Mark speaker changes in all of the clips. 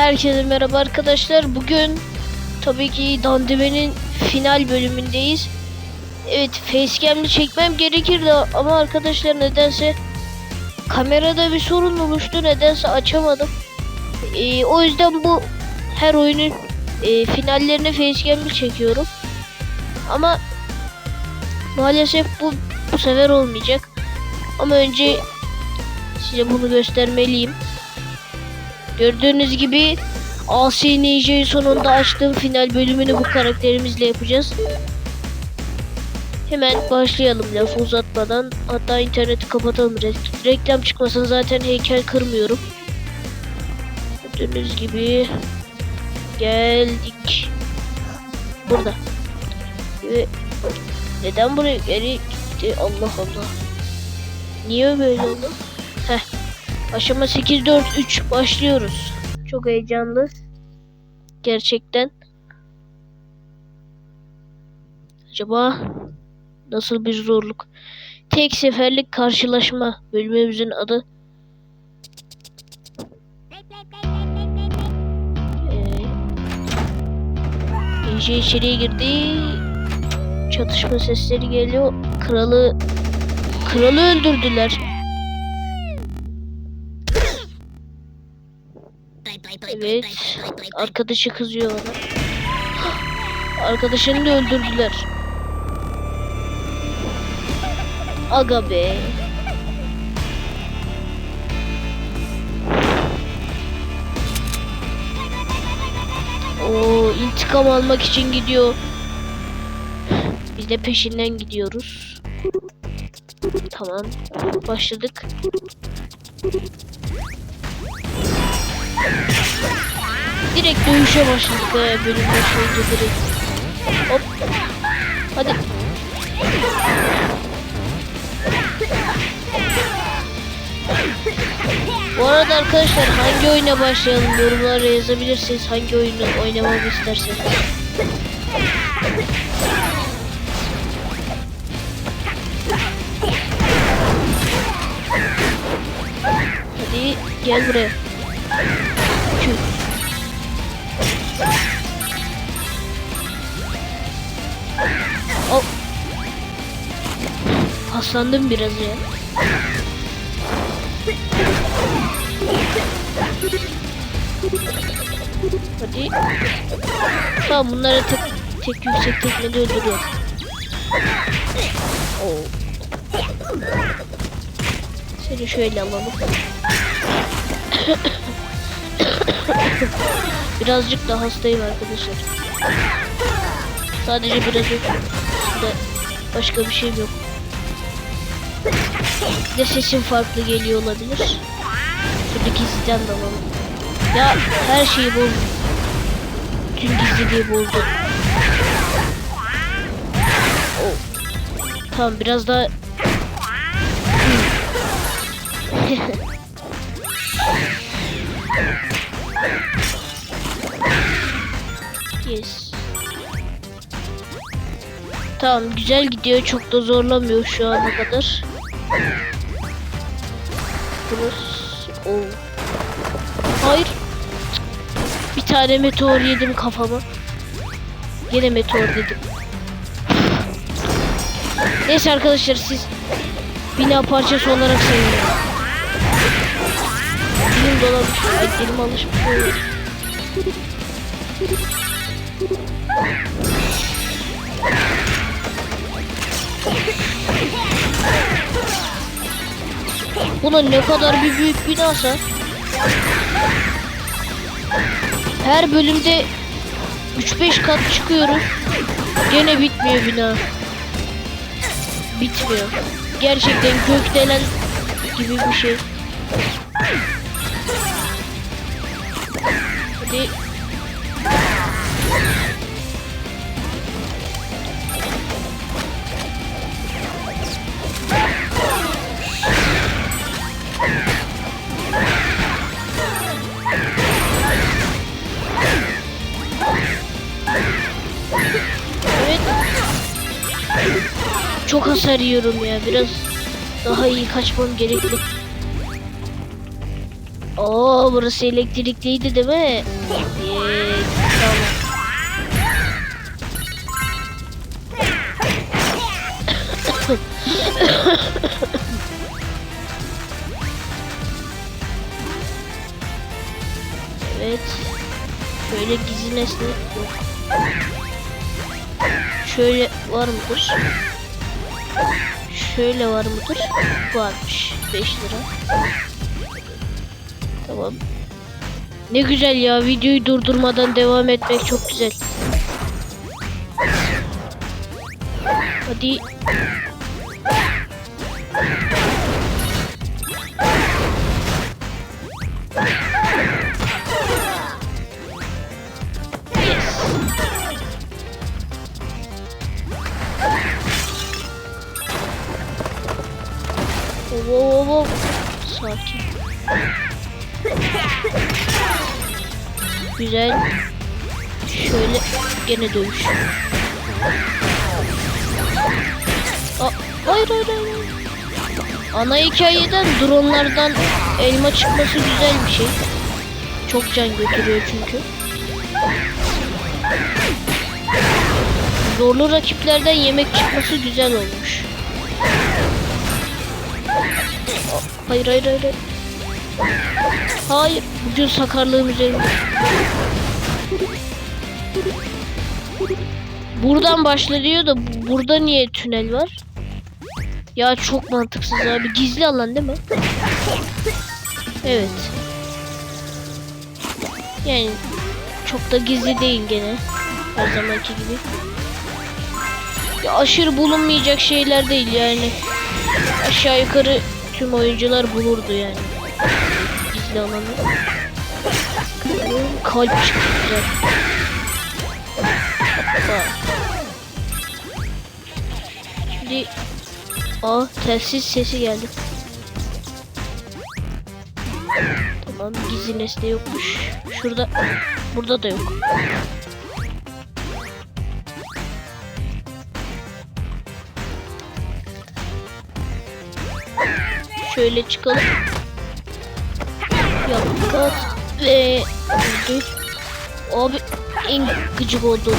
Speaker 1: Herkese merhaba arkadaşlar. Bugün tabii ki Dandeme'nin final bölümündeyiz. Evet facecam'li çekmem gerekirdi ama arkadaşlar nedense kamerada bir sorun oluştu. Nedense açamadım. Ee, o yüzden bu her oyunun e, finallerini facecam'li çekiyorum. Ama maalesef bu bu sefer olmayacak. Ama önce size bunu göstermeliyim. Gördüğünüz gibi Asi Ninja'yı sonunda açtığım final bölümünü bu karakterimizle yapacağız. Hemen başlayalım lafı uzatmadan. Hatta interneti kapatalım. Re- reklam çıkmasın zaten heykel kırmıyorum. Gördüğünüz gibi geldik. Burada. Ve neden buraya geri gitti? Allah Allah. Niye böyle oldu? Aşama 8 4 3 başlıyoruz. Çok heyecanlı. Gerçekten. Acaba nasıl bir zorluk? Tek seferlik karşılaşma bölümümüzün adı. Ee, Ninja içeriye girdi. Çatışma sesleri geliyor. Kralı kralı öldürdüler. Evet. Arkadaşı kızıyor bana. Arkadaşını da öldürdüler. Aga be. O intikam almak için gidiyor. Biz de peşinden gidiyoruz. Tamam. Başladık. Direkt dövüşe başladık be bölüm başlayınca direkt. Hop. Hadi. Bu arada arkadaşlar hangi oyuna başlayalım yorumlara yazabilirsiniz hangi oyunu oynamamı isterseniz. Hadi gel buraya. Oh. Paslandım biraz ya. Hadi. Tamam bunları tek tek yüksek tekmede öldürüyorum. Oo. Seni şöyle alalım. Birazcık da hastayım arkadaşlar. Sadece biraz yok. Şimdi başka bir şeyim yok. Bir de sesim farklı geliyor olabilir. Şuradaki gizliden de alalım. Ya her şeyi bozdu. Tüm gizliliği bozdu. Oh. Tamam biraz daha Yes. Tamam güzel gidiyor. Çok da zorlamıyor şu ana kadar. Burası. Oh. Hayır. Bir tane meteor yedim kafama. Yine meteor dedim. Neyse arkadaşlar siz bina parçası olarak sayın. Dilim dolamış. Ay dilim alışmış. Buna ne kadar bir büyük binasa. Her bölümde 3-5 kat çıkıyoruz. Gene bitmiyor bina. Bitmiyor. Gerçekten gökdelen gibi bir şey. Yiyorum ya. Biraz daha iyi kaçmam gerekli. Oo burası elektrikliydi değil mi? Evet. Tamam. Evet. Şöyle gizli nesne yok. Şöyle var mıdır? Şöyle var mıdır? Varmış. 5 lira. Tamam. Ne güzel ya videoyu durdurmadan devam etmek çok güzel. Hadi. Wow, wow. Sakin. Güzel. Şöyle gene dövüş. Hayır hayır hayır. Ana hikayeden dronlardan elma çıkması güzel bir şey. Çok can götürüyor çünkü. Zorlu rakiplerden yemek çıkması güzel olmuş. Hayır hayır hayır. hayır. Hayır. Bugün sakarlığım üzerinde. Buradan başlıyor da bu- burada niye tünel var? Ya çok mantıksız abi. Gizli alan değil mi? Evet. Yani çok da gizli değil gene. Her zamanki gibi. Ya aşırı bulunmayacak şeyler değil yani. Aşağı yukarı tüm oyuncular bulurdu yani. Gizli alanı. Kalp çıktı. Şimdi Aa telsiz sesi geldi. Tamam gizli nesne yokmuş. Şurada burada da yok. Şöyle çıkalım. Yaptık ve öldü. Abi en gıcık oldu.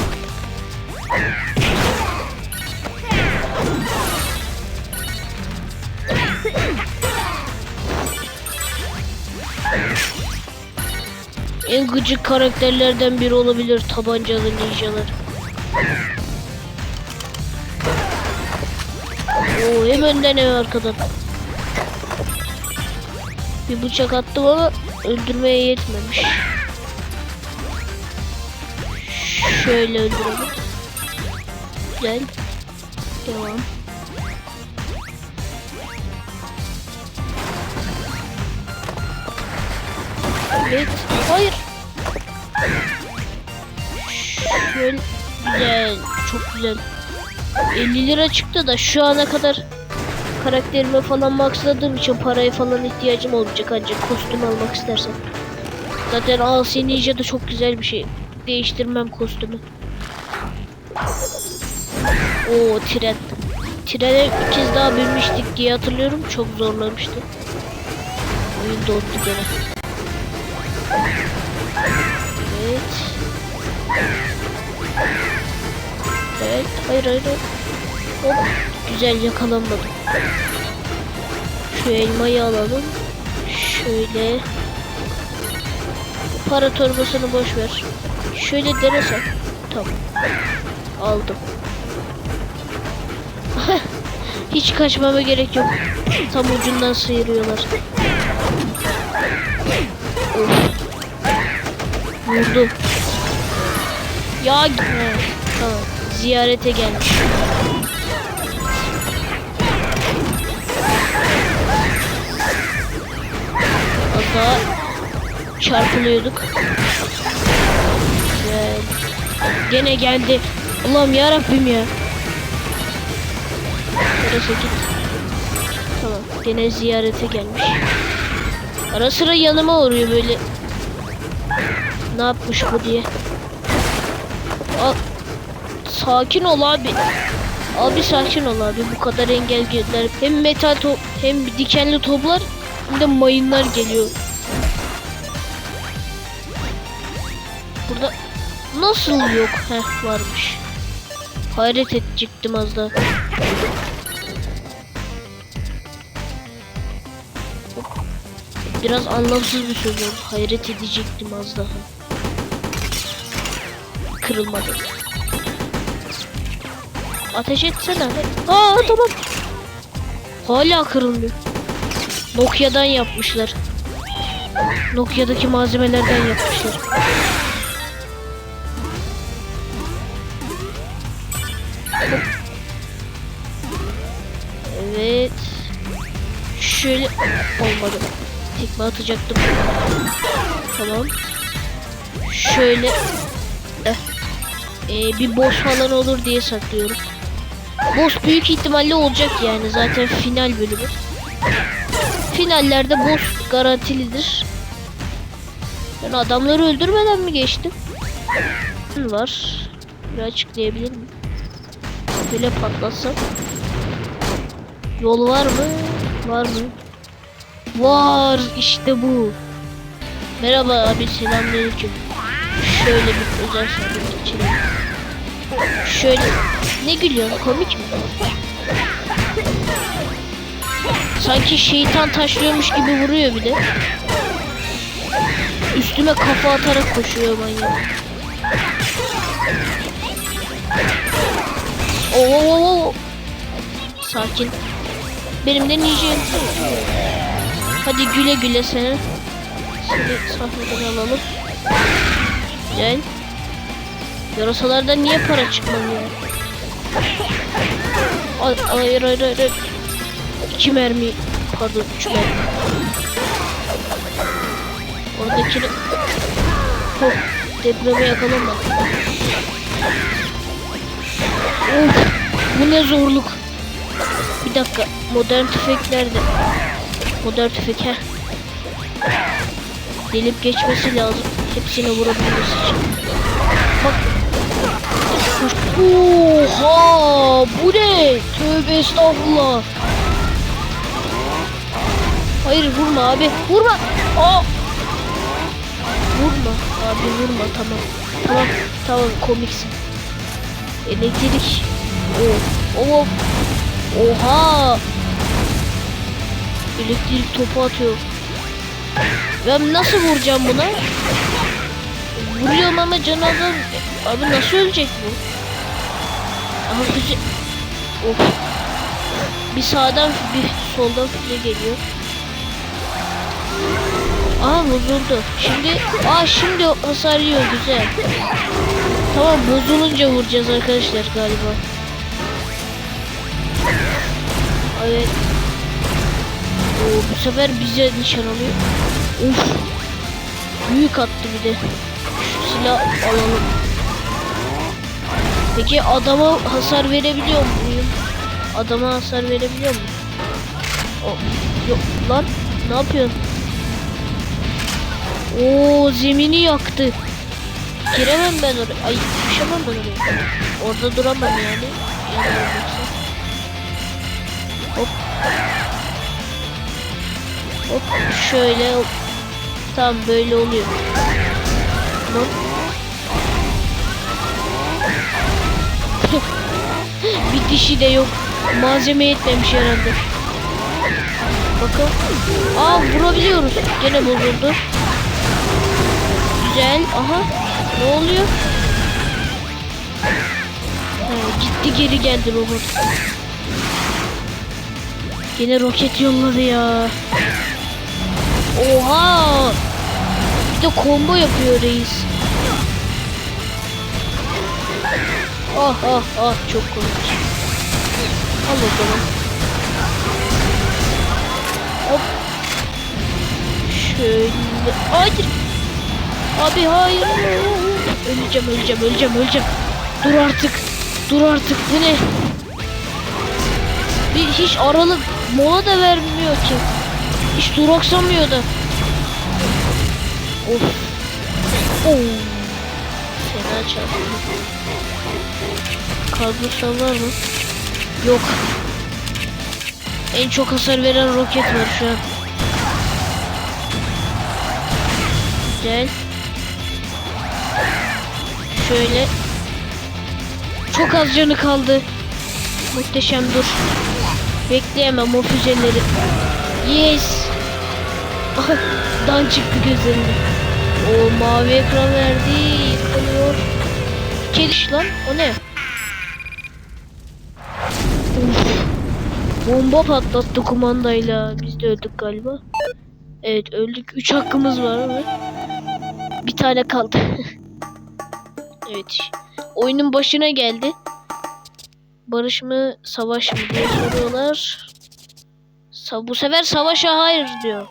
Speaker 1: En gıcık karakterlerden biri olabilir tabancalı ninjalar. Oo hem önden hem arkadan. Bir bıçak attım ama öldürmeye yetmemiş. Şöyle öldürelim. Güzel. Devam. Evet. Hayır. Şöyle güzel. Çok güzel. 50 lira çıktı da şu ana kadar karakterime falan maxladığım için paraya falan ihtiyacım olmayacak ancak kostüm almak istersen. Zaten Asi Ninja da çok güzel bir şey. Değiştirmem kostümü. Oo tren. Trene bir kez daha binmiştik diye hatırlıyorum. Çok zorlamıştı. Oyun dondu gene. Evet. Evet. Hayır hayır. hayır. Hop. Güzel yakalanmadım. Şu elmayı alalım. Şöyle. Para torbasını boş ver. Şöyle denesem. Tamam. Aldım. Hiç kaçmama gerek yok. Tam ucundan sıyırıyorlar. Of. Vurdu. Ya he, tamam. Ziyarete gelmiş. Daha çarpılıyorduk. Güzel. Gene geldi. Allah'ım ya Rabbim ya. Burası git. Tamam. Gene ziyarete gelmiş. Ara sıra yanıma uğruyor böyle. Ne yapmış bu diye. Al. Sakin ol abi. Abi sakin ol abi. Bu kadar engelliler. Hem metal top hem dikenli toplar şeklinde mayınlar geliyor. Burada nasıl yok? Heh varmış. Hayret edecektim az da. Biraz anlamsız bir söz oldu. Hayret edecektim az daha. Kırılmadı. Ateş etsene. Aa tamam. Hala kırılmıyor. Nokia'dan yapmışlar. Nokia'daki malzemelerden yapmışlar. Evet. Şöyle olmadı. Tekme atacaktım. Tamam. Şöyle. Ee, bir boss falan olur diye saklıyorum. Boss büyük ihtimalle olacak yani zaten final bölümü. Finallerde boss garantilidir. Ben adamları öldürmeden mi geçtim? Var. Bir açıklayabilir miyim? Böyle patlatsam. Yol var mı? Var mı? Var işte bu. Merhaba abi selamünaleyküm. Şöyle bir özel sandık geçelim. Şöyle ne gülüyorsun komik mi? Sanki şeytan taşlıyormuş gibi vuruyor bir de. Üstüme kafa atarak koşuyor manyak. Oo. Sakin. Benim de ninja Hadi güle güle seni. Seni sahneden alalım. Gel. Yarasalardan niye para çıkmıyor? Ay, hayır hayır hayır. İki mermi. Pardon üç mermi. Oradakini... Hop. Depreme yakalama. Of. Bu ne zorluk. Bir dakika. Modern tüfek nerede? Modern tüfek heh. Delip geçmesi lazım. Hepsine vurabilmesi için. Bak. Oha! Bu ne? Tövbe estağfurullah. Hayır vurma abi. Vurma. Aa! Vurma abi vurma tamam. Tamam tamam komiksin. Elektrik. Oh. Oh. Oha. Elektrik topu atıyor. Ben nasıl vuracağım buna? Vuruyorum ama canavar... Abi nasıl ölecek bu? Hızlıca... Of. Bir sağdan bir soldan füze geliyor. Aa bozuldu. Şimdi... Aa şimdi hasar yiyor güzel. Tamam bozulunca vuracağız arkadaşlar galiba. Evet. Oo, bu sefer bize nişan alıyor. Uf. Büyük attı bir de. Şu silah alalım. Peki adama hasar verebiliyor muyum? Adama hasar verebiliyor muyum? O, yok lan ne yapıyorsun? Oo zemini yaktı. Giremem ben oraya. Ay düşemem ben oraya. Orada duramam yani. Yani. Hop. Hop şöyle. Tam böyle oluyor. Tamam. bir dişi de yok. Malzeme yetmemiş herhalde. Bakın. Aa vurabiliyoruz. Gene bozuldu. Güzel. Aha. Ne oluyor? Ha, gitti geri geldi robot. Yine roket yolladı ya. Oha! Bir de combo yapıyor reis. Ah ah ah çok komik. Al o zaman. Hop. Şöyle. Hayır. Abi hayır. Öleceğim öleceğim öleceğim öleceğim. Dur artık. Dur artık bu ne? Bir hiç aralık mola da vermiyor ki. Hiç duraksamıyor da. Of. Oo. Fena çarptı. Kadrosal var mı? Yok. En çok hasar veren roket var şu an. Güzel. Şöyle. Çok az canı kaldı. Muhteşem dur. Bekleyemem o füzeleri. Yes. Dan çıktı gözlerinde. O mavi ekran verdi. Yıkılıyor. Kediş lan. O ne? Uf. Bomba patlattı kumandayla. Biz de öldük galiba. Evet öldük. 3 hakkımız var evet. Bir tane kaldı. Evet. Oyunun başına geldi. Barış mı savaş mı diye soruyorlar. Sa- bu sefer savaşa hayır diyor.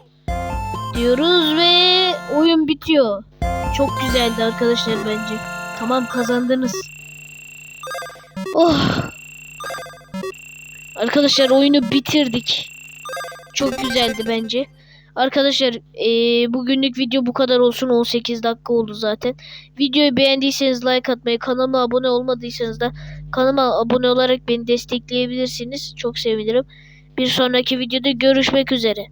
Speaker 1: Diyoruz ve oyun bitiyor. Çok güzeldi arkadaşlar bence. Tamam kazandınız. Oh. Arkadaşlar oyunu bitirdik. Çok güzeldi bence. Arkadaşlar eee, bugünlük video bu kadar olsun. 18 dakika oldu zaten. Videoyu beğendiyseniz like atmayı, kanalıma abone olmadıysanız da kanalıma abone olarak beni destekleyebilirsiniz. Çok sevinirim. Bir sonraki videoda görüşmek üzere.